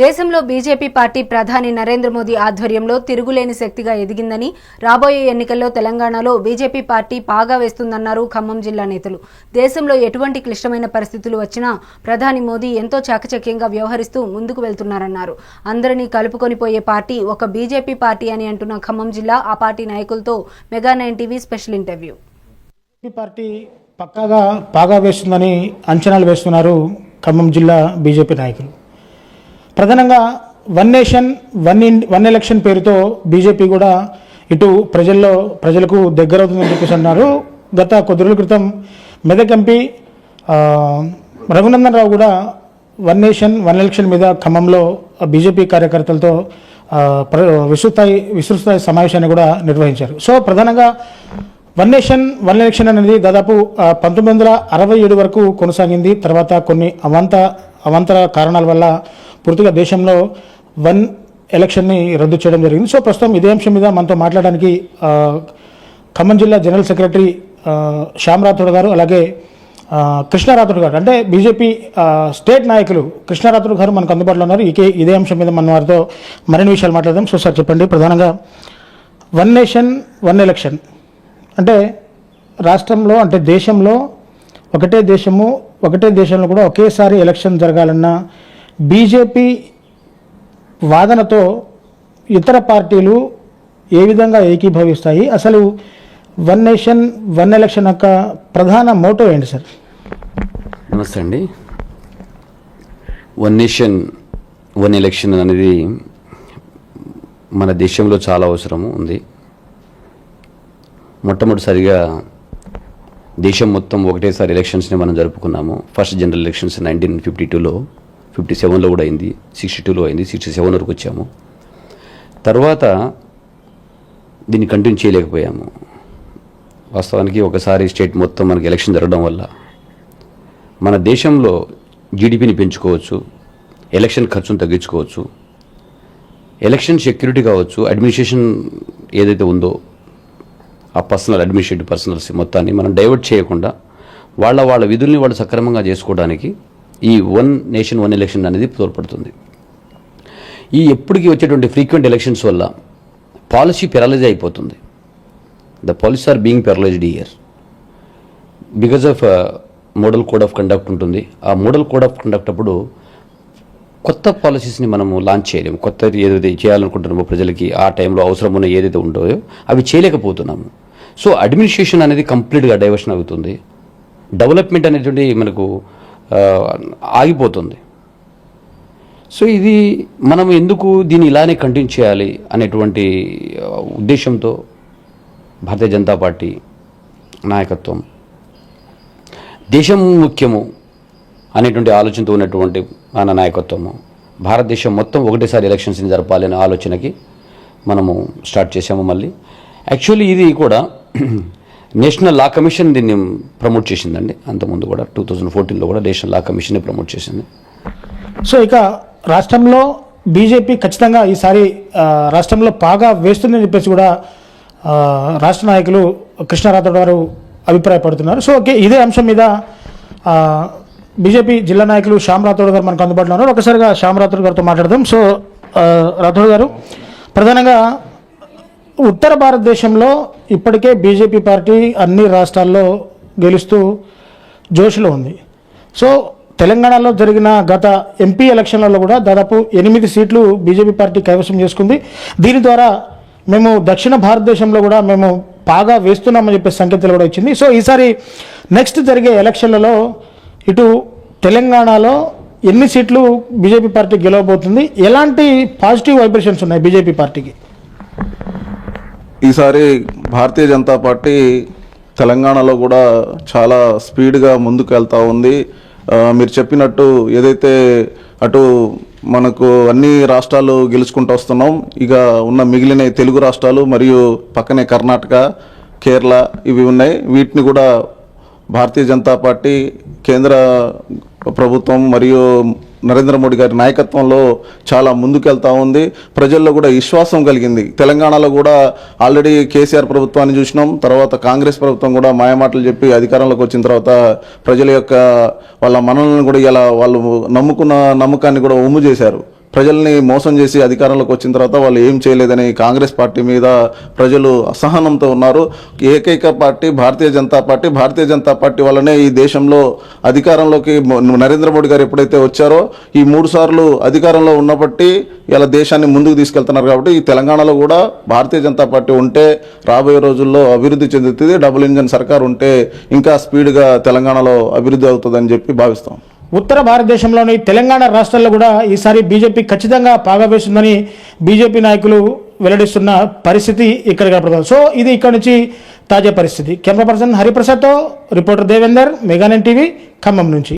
దేశంలో BJP party ప్రధాని నరేంద్ర మోదీ ఆధ్వర్యంలో తిరుగులేని శక్తిగా ఎదిగిందని రాబోయే ఎన్నికల్లో తెలంగాణలో బీజేపీ పార్టీ పాగా వేస్తుందన్నారు ఖమ్మం జిల్లా నేతలు. దేశంలో ఎటువంటి క్లిష్టమైన పరిస్థితులు వచ్చినా ప్రధాని మోదీ ఎంతో చాకచక్యంగా వ్యవహరిస్తూ ముందుకు వెళ్తున్నారన్నారు. అందరినీ కలుపుకొని పోయే పార్టీ ఒక బీజేపీ పార్టీ అని అంటున్న ఖమ్మం జిల్లా ఆ పార్టీ నాయకులతో mega nine TV special interview. Party పక్కాగా పాగా వేస్తుందని అంచనాలు వేస్తున్నారు ఖమ్మం జిల్లా బీజేపీ నాయకులు. ప్రధానంగా one nation one in one election పేరుతో బీజేపీ కూడా ఇటు ప్రజల్లో ప్రజలకు దగ్గరవుతుందని చెప్పేసి అన్నారు గత కొద్ది రోజుల క్రితం మెదక్ ఎంపీ రఘునందన్ రావు కూడా వన్ నేషన్ వన్ ఎలక్షన్ మీద ఖమ్మంలో బీజేపీ కార్యకర్తలతో ప్ర- విస్తృతస్థాయి విస్తృతస్థాయి సమావేశాన్ని కూడా నిర్వహించారు. సో ప్రధానంగా వన్ నేషన్ వన్ ఎలక్షన్ అనేది దాదాపు పంతొమ్మిది వందల అరవై ఏడు వరకు కొనసాగింది. తర్వాత కొన్ని అవంత అవంతర కారణాల వల్ల పూర్తిగా దేశంలో వన్ ఎలక్షన్ని రద్దు చేయడం జరిగింది. సో ప్రస్తుతం ఇదే అంశం మీద మనతో మాట్లాడడానికి ఖమ్మం జిల్లా జనరల్ సెక్రటరీ శ్యామ్ రాథోడ్ గారు అలాగే కృష్ణారాథుడు కృష్ణ గారు. అంటే బీజేపీ స్టేట్ నాయకులు కృష్ణారాథుడు గారు మనకు అందుబాటులో ఉన్నారు. ఇకే ఇదే అంశం మీద మన వారితో మరిన్ని విషయాలు మాట్లాడదాం. సో సార్ చెప్పండి. ప్రధానంగా వన్ నేషన్ వన్ ఎలక్షన్. అంటే రాష్ట్రంలో అంటే దేశంలో ఒకటే దేశము ఒకటే దేశంలో కూడా ఒకేసారి ఎలక్షన్ జరగాలన్నా బీజేపీ వాదనతో ఇతర పార్టీలు ఏ విధంగా ఏకీభవిస్తాయి? అసలు వన్ నేషన్ వన్ ఎలక్షన్ యొక్క ప్రధాన మోటో ఏంటి సార్? నమస్తే అండి. వన్ నేషన్ వన్ ఎలక్షన్ అనేది మన దేశంలో చాలా అవసరము ఉంది. మొట్టమొదటిసారిగా దేశం మొత్తం ఒకటేసారి ఎలక్షన్స్ని మనం జరుపుకున్నాము. First general elections nineteen fifty టూలో. ఫిఫ్టీ సెవెన్లో కూడా అయింది సిక్స్టీ టూలో అయింది సిక్స్టీ సెవెన్ వరకు వచ్చాము. తర్వాత దీన్ని కంటిన్యూ చేయలేకపోయాము. వాస్తవానికి ఒకసారి స్టేట్ మొత్తం మనకి ఎలక్షన్ జరగడం వల్ల మన దేశంలో జీడిపిని పెంచుకోవచ్చు ఎలక్షన్ ఖర్చును తగ్గించుకోవచ్చు ఎలక్షన్ సెక్యూరిటీ కావచ్చు అడ్మినిస్ట్రేషన్ ఏదైతే ఉందో ఆ పర్సనల్ అడ్మినిస్ట్రేటివ్ పర్సనల్స్ మొత్తాన్ని మనం డైవర్ట్ చేయకుండా వాళ్ళ వాళ్ళ విధుల్ని వాళ్ళు సక్రమంగా చేసుకోవడానికి ఈ వన్ నేషన్ వన్ ఎలక్షన్ అనేది తోడ్పడుతుంది. ఈ ఎప్పటికీ వచ్చేటువంటి ఫ్రీక్వెంట్ ఎలక్షన్స్ వల్ల పాలసీ పెరలైజ్ అయిపోతుంది. The policy are being paralysed year. Because of uh, model code of conduct ఉంటుంది. ఆ మోడల్ కోడ్ ఆఫ్ కండక్ట్ అప్పుడు కొత్త పాలసీస్ని మనము లాంచ్ చేయలేము. కొత్త ఏదైతే చేయాలనుకుంటున్నామో ప్రజలకి ఆ టైంలో అవసరం ఉన్న ఏదైతే ఉండదో అవి చేయలేకపోతున్నాము. సో అడ్మినిస్ట్రేషన్ అనేది కంప్లీట్గా డైవర్షన్ అవుతుంది. డెవలప్మెంట్ అనేటువంటి మనకు ఆగిపోతుంది. సో ఇది మనం ఎందుకు దీన్ని ఇలానే కంటిన్యూ చేయాలి అనేటువంటి ఉద్దేశంతో భారతీయ జనతా పార్టీ నాయకత్వం. దేశం ముఖ్యము అనేటువంటి ఆలోచనతో ఉన్నటువంటి మన నాయకత్వము. భారతదేశం మొత్తం ఒకటేసారి ఎలక్షన్స్ని జరపాలి అనే ఆలోచనకి మనము స్టార్ట్ చేసాము మళ్ళీ. యాక్చువల్లీ ఇది కూడా నేషనల్ లా కమిషన్ దీన్ని ప్రమోట్ చేసిందండి. అంతకుముందు కూడా టూ థౌజండ్ ఫోర్టీన్లో కూడా నేషనల్ లా కమిషన్ ప్రమోట్ చేసింది. సో ఇక రాష్ట్రంలో బీజేపీ ఖచ్చితంగా ఈసారి రాష్ట్రంలో బాగా వేస్తుందని చెప్పేసి కూడా రాష్ట్ర నాయకులు కృష్ణారాథోడ్ గారు అభిప్రాయపడుతున్నారు. సో ఓకే ఇదే అంశం మీద బీజేపీ జిల్లా నాయకులు శ్యామ్ రాథోడ్ గారు మనకు అందుబాటులో ఉన్నారు. ఒకసారిగా శ్యామ్ రాథోడ్ గారితో మాట్లాడదాం. సో రాథోడ్ గారు ప్రధానంగా ఉత్తర భారతదేశంలో ఇప్పటికే బీజేపీ పార్టీ అన్ని రాష్ట్రాల్లో గెలుస్తూ జోష్లో ఉంది. సో తెలంగాణలో జరిగిన గత ఎంపీ ఎలక్షన్లలో కూడా దాదాపు ఎనిమిది సీట్లు బీజేపీ పార్టీ కైవసం చేసుకుంది. దీని ద్వారా మేము దక్షిణ భారతదేశంలో కూడా మేము బాగా వేస్తున్నామని చెప్పే సంకేతాలు కూడా ఇచ్చింది. సో ఈసారి నెక్స్ట్ జరిగే ఎలక్షన్లలో ఇటు తెలంగాణలో ఎన్ని సీట్లు బీజేపీ పార్టీ గెలవబోతుంది? ఎలాంటి పాజిటివ్ వైబ్రేషన్స్ ఉన్నాయి బీజేపీ పార్టీకి? ఈసారి భారతీయ జనతా పార్టీ తెలంగాణలో కూడా చాలా స్పీడ్గా ముందుకు వెళ్తూ ఉంది మీరు చెప్పినట్టు ఏదైతే అటు మనకు అన్ని రాష్ట్రాలు గెలుచుకుంటూ వస్తున్నాం ఇక ఉన్న మిగిలిన తెలుగు రాష్ట్రాలు మరియు పక్కనే కర్ణాటక కేరళ ఇవి ఉన్నాయి. వీటిని కూడా భారతీయ జనతా పార్టీ కేంద్ర ప్రభుత్వం మరియు నరేంద్ర మోడీ గారి నాయకత్వంలో చాలా ముందుకెళ్తా ఉంది. ప్రజల్లో కూడా విశ్వాసం కలిగింది. తెలంగాణలో కూడా ఆల్రెడీ కేసీఆర్ ప్రభుత్వాన్ని చూసినాం. తర్వాత కాంగ్రెస్ ప్రభుత్వం కూడా మాయమాటలు చెప్పి అధికారంలోకి వచ్చిన తర్వాత ప్రజల యొక్క వాళ్ళ మనల్ని కూడా ఇలా వాళ్ళు నమ్ముకున్న నమ్మకాన్ని కూడా ఉమ్ము చేశారు. ప్రజల్ని మోసం చేసి అధికారంలోకి వచ్చిన తర్వాత వాళ్ళు ఏం చేయలేదని కాంగ్రెస్ పార్టీ మీద ప్రజలు అసహనంతో ఉన్నారు. ఏకైక party Bharatiya Janata party. Bharatiya Janata party వల్లనే ఈ దేశంలో అధికారంలోకి నరేంద్ర మోడీ గారు ఎప్పుడైతే వచ్చారో ఈ మూడు సార్లు అధికారంలో ఉన్నప్పటి ఇలా దేశాన్ని ముందుకు తీసుకెళ్తున్నారు కాబట్టి ఈ తెలంగాణలో కూడా భారతీయ జనతా పార్టీ ఉంటే రాబోయే రోజుల్లో అభివృద్ధి చెందుతుంది. డబుల్ ఇంజన్ సర్కార్ ఉంటే ఇంకా స్పీడ్గా తెలంగాణలో అభివృద్ధి అవుతుందని చెప్పి భావిస్తాం. ఉత్తర భారతదేశంలోని తెలంగాణ రాష్ట్రాల్లో కూడా ఈసారి బీజేపీ ఖచ్చితంగా పాగవేస్తుందని బీజేపీ నాయకులు వెల్లడిస్తున్న పరిస్థితి ఇక్కడ కనపడుతుంది. సో ఇది ఇక్కడ నుంచి తాజా పరిస్థితి. కెమెరా పర్సన్ హరిప్రసాద్తో రిపోర్టర్ దేవేందర్ మెగానెన్ టీవీ ఖమ్మం నుంచి.